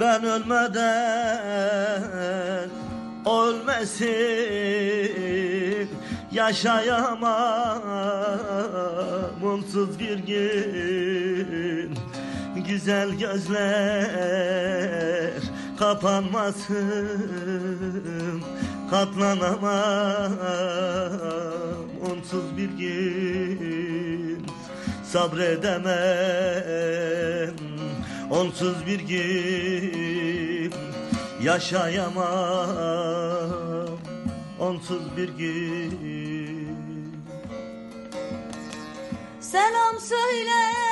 Ben ölmeden ölmesin Yaşayamam. Onsuz bir gün Güzel gözler kapanmasın Katlanamam. Onsuz bir gün Sabredemem onsuz bir gün Yaşayamam. Onsuz bir gün. Selam söyle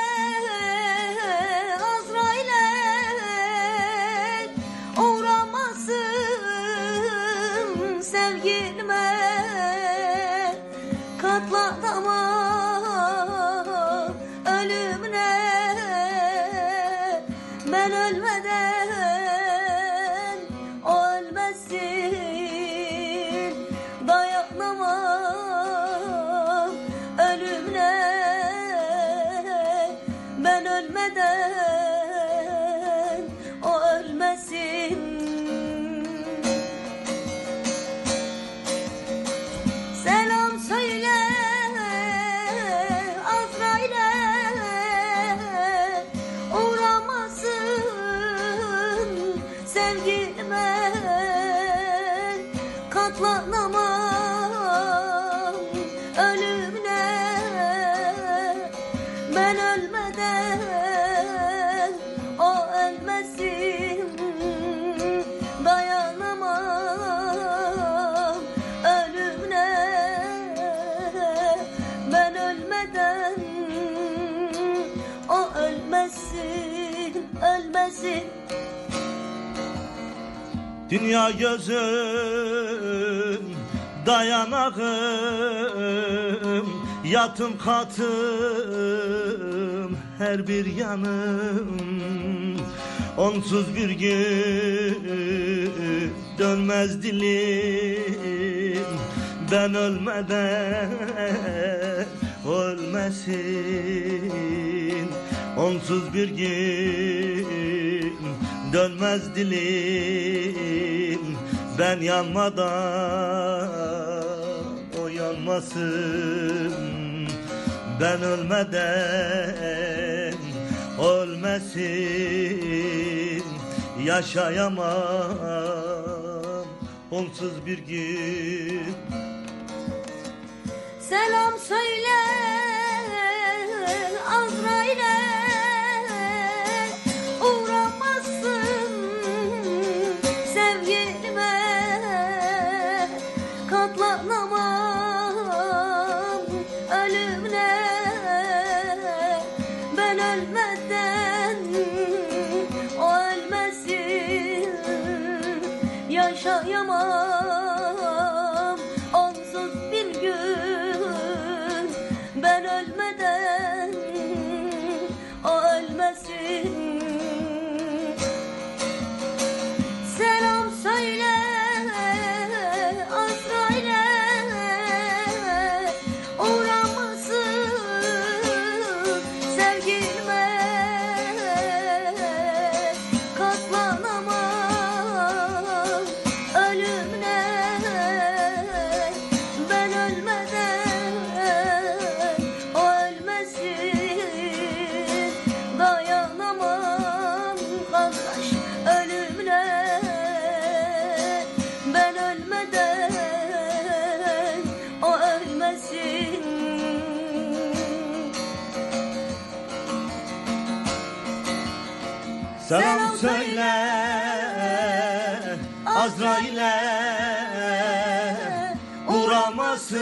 ben sevgilime katlanamam ölümüne ben ölmeden o ölmesin. Dayanamam ölümüne ben ölmeden o ölmesin ölmesin Dünya gözüm dayanağım Yatım katım her bir yanım. Onsuz bir gün dönmez dilim. Ben ölmeden ölmesin. Onsuz bir gün dönmez dilim. Ben yanmadan o yanmasın. Ben ölmeden ölmesin. Yaşayamam onsuz bir gün. Selam söyle yaşayamam Selam söyle Azrail'e uğramasın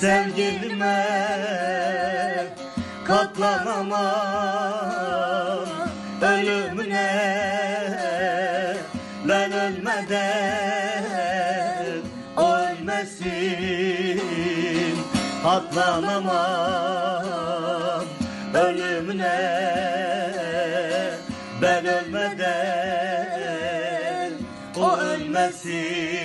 sevgilime katlanamam. Ölümüne ben ölmeden ölmesin. Katlanamam. Ölümüne المدى قم المسيح